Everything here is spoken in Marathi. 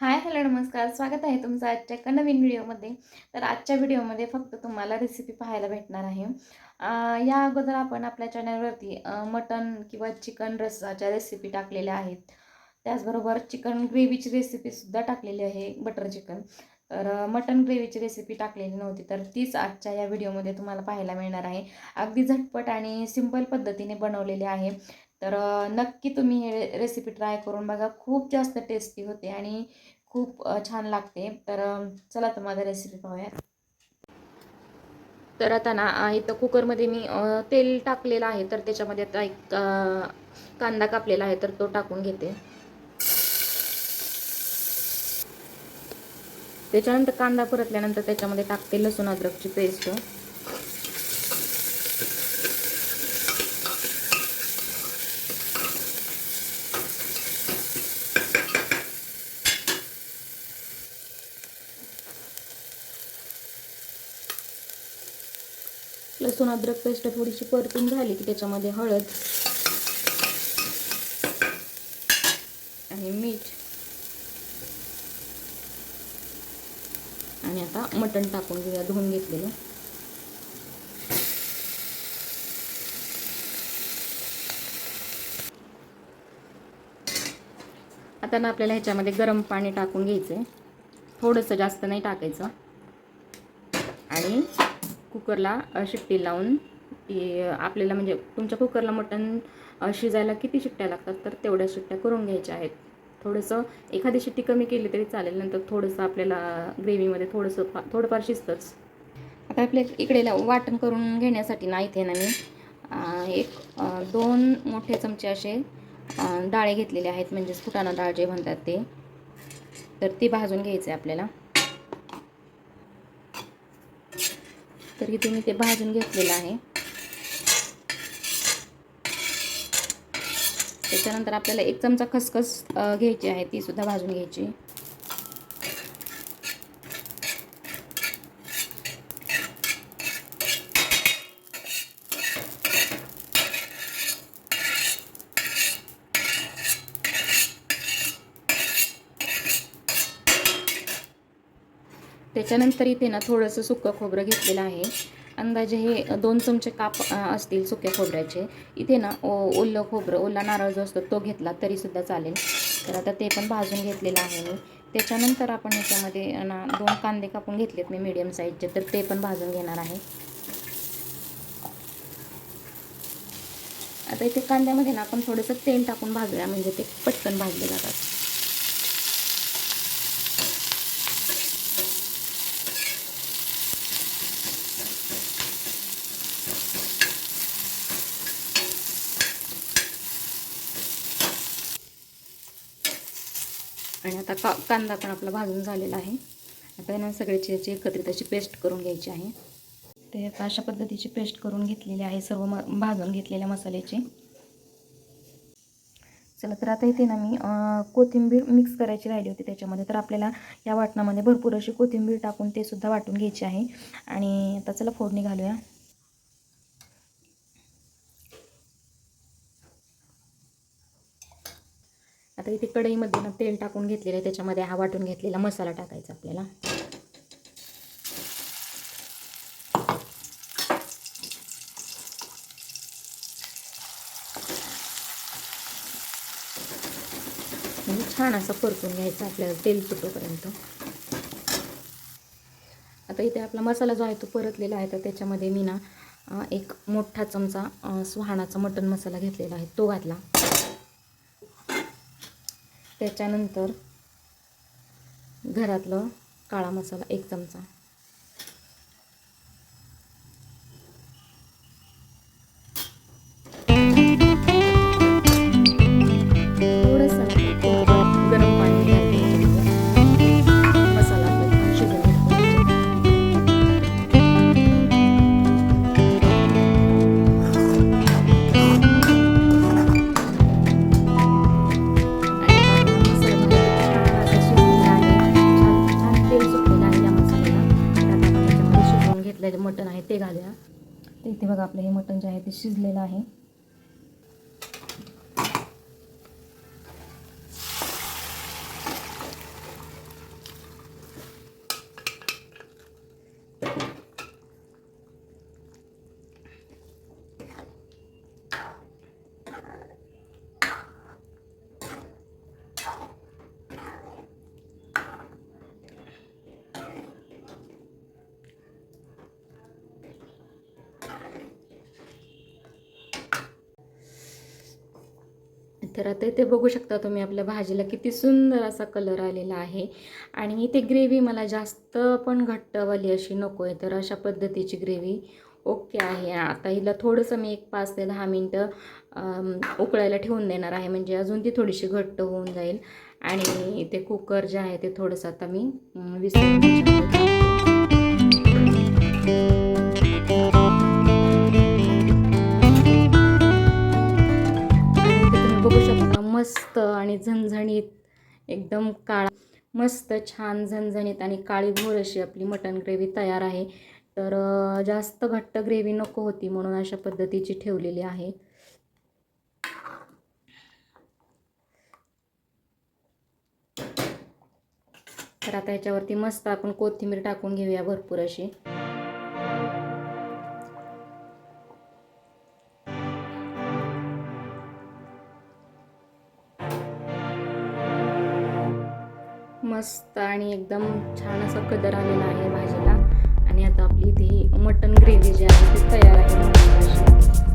हाय हॅलो नमस्कार. स्वागत आहे तुमचं आजच्या एका नवीन व्हिडिओमध्ये. तर आजच्या व्हिडिओमध्ये फक्त तुम्हाला रेसिपी पाहायला भेटणार आहे. या अगोदर आपण आपल्या चॅनलवरती मटन किंवा चिकन रस्साच्या रेसिपी टाकलेल्या आहेत. त्याचबरोबर चिकन ग्रेव्हीची रेसिपीसुद्धा टाकलेली आहे बटर चिकन तर मटन ग्रेव्हीची रेसिपी टाकलेली नव्हती तर तीच आजच्या या व्हिडिओमध्ये तुम्हाला पाहायला मिळणार आहे. अगदी झटपट आणि सिंपल पद्धतीने बनवलेली आहे. तर नक्की तुम्ही हे रेसिपी ट्राय करून बघा. खूप जास्त टेस्टी होते आणि खूप छान लागते. तर चला तर माझा रेसिपी पाहूया तर आता ना इथं कुकरमध्ये मी तेल टाकलेलं आहे. तर त्याच्यामध्ये आता एक कांदा कापलेला आहे. तर तो टाकून घेते. त्याच्यानंतर कांदा परतल्यानंतर त्याच्यामध्ये टाकते लसूण अद्रकची पेस्ट. लसूण अद्रक पेस्ट थोडीशी परतून झाली की त्याच्यामध्ये हळद आणि मीठ आणि आता मटण टाकून घेऊया धुवून घेतलेलं. आता ना आपल्याला ह्याच्यामध्ये गरम पाणी टाकून घ्यायचं आहे थोडंसं जास्त नाही टाकायचं. आणि कुकरला शिट्टी लावून आपल्याला म्हणजे तुमच्या कुकरला मटण शिजायला किती शिट्ट्या लागतात तर तेवढ्या शिट्ट्या करून घ्यायच्या आहेत. थोडंसं एखादी शिट्टी कमी केली तरी चालेल नंतर थोडंसं आपल्याला ग्रेव्हीमध्ये थोडंसं फा थोडंफार शिजतंच. आता आपल्या इकडे वाटण करून घेण्यासाठी ना इथे ना मी एक दोन मोठे चमचे असे डाळे घेतलेले आहेत म्हणजेच फुटाणा डाळ जे म्हणतात ते. तर ती भाजून घ्यायचं आहे आपल्याला. तर इथे मी ते भाजून घेतलेलं आहे. त्याच्यानंतर आपल्याला एक चमचा खसखस घ्यायची आहे ती सुद्धा भाजून घ्यायची. त्याच्यानंतर इथे ना थोडंसं सुकं खोबरं घेतलेलं आहे. अंदाजे हे दोन चमचे काप असतील सुक्या खोबऱ्याचे. इथे ना ओ ओलं खोबरं ओला नारळ जो असतो तो घेतला तरीसुद्धा चालेल. तर आता ते पण भाजून घेतलेलं आहे मी. त्याच्यानंतर आपण याच्यामध्ये ना दोन कांदे कापून घेतलेत मी मीडियम साईजचे तर ते पण भाजून घेणार आहे. आता इथे कांद्यामध्ये ना आपण थोडंसं तेल टाकून भाजूया म्हणजे ते पटकन भाजले जातात. आणि आता का कांदा पण आपला भाजून झालेला आहे. आता ना सगळ्याची याची एकत्रित अशी पेस्ट करून घ्यायची आहे. ते आता अशा पद्धतीची पेस्ट करून घेतलेली आहे सर्व म भाजून घेतलेल्या मसाल्याची. चला तर आता इथे ना मी कोथिंबीर मिक्स करायची राहिली होती त्याच्यामध्ये. तर आपल्याला या वाटणामध्ये भरपूर अशी कोथिंबीर टाकून ते सुद्धा वाटून घ्यायची आहे. आणि आता चला फोडणी घालूया. आता इथे कढईमध्ये ना तेल टाकून घेतलेलं आहे. त्याच्यामध्ये हा वाटून घेतलेला मसाला टाकायचा आपल्याला. म्हणजे छान असं परतून घ्यायचं आपल्याला तेल सुटोपर्यंत आता इथे आपला मसाला जो आहे तो परतलेला आहे तर त्याच्यामध्ये मी ना एक मोठा चमचा अं, सुहाणाचा मटन मसाला घेतलेला आहे. तो घातला. त्याच्यानंतर घरातलं काळा मसाला एक चमचा. आहे तर इथे बघा आपलं हे मटण जे आहे ते शिजलेलं आहे. तर आता इथे बघू शकता तुम्ही आपल्या भाजीला किती सुंदर असा कलर आलेला आहे. आणि इथे ग्रेव्ही मला जास्त पण घट्टवाली अशी नको आहे तर अशा पद्धतीची ग्रेव्ही ओके आहे. आता हिला थोडंसं मी एक पाच ते दहा मिनटं उकळायला ठेवून देणार आहे म्हणजे अजून ती थोडीशी घट्ट होऊन जाईल. आणि ते कुकर जे आहे ते थोडंसं आता मी विसरून आणि झणझणीत एकदम काळा मस्त छान झणझणीत आणि काळी भोर अशी आपली मटण ग्रेव्ही तयार आहे. तर जास्त घट्ट ग्रेव्ही नको होती म्हणून अशा पद्धतीची ठेवलेली आहे. तर आता ह्याच्यावरती मस्त आपण कोथिंबीर टाकून घेऊया भरपूर अशी. मस्त आणि एकदम छान असा कलर आलेला आहे भाजीला. आणि आता आपली ती मटन ग्रेव्ही जी आहे ती तयार आहे.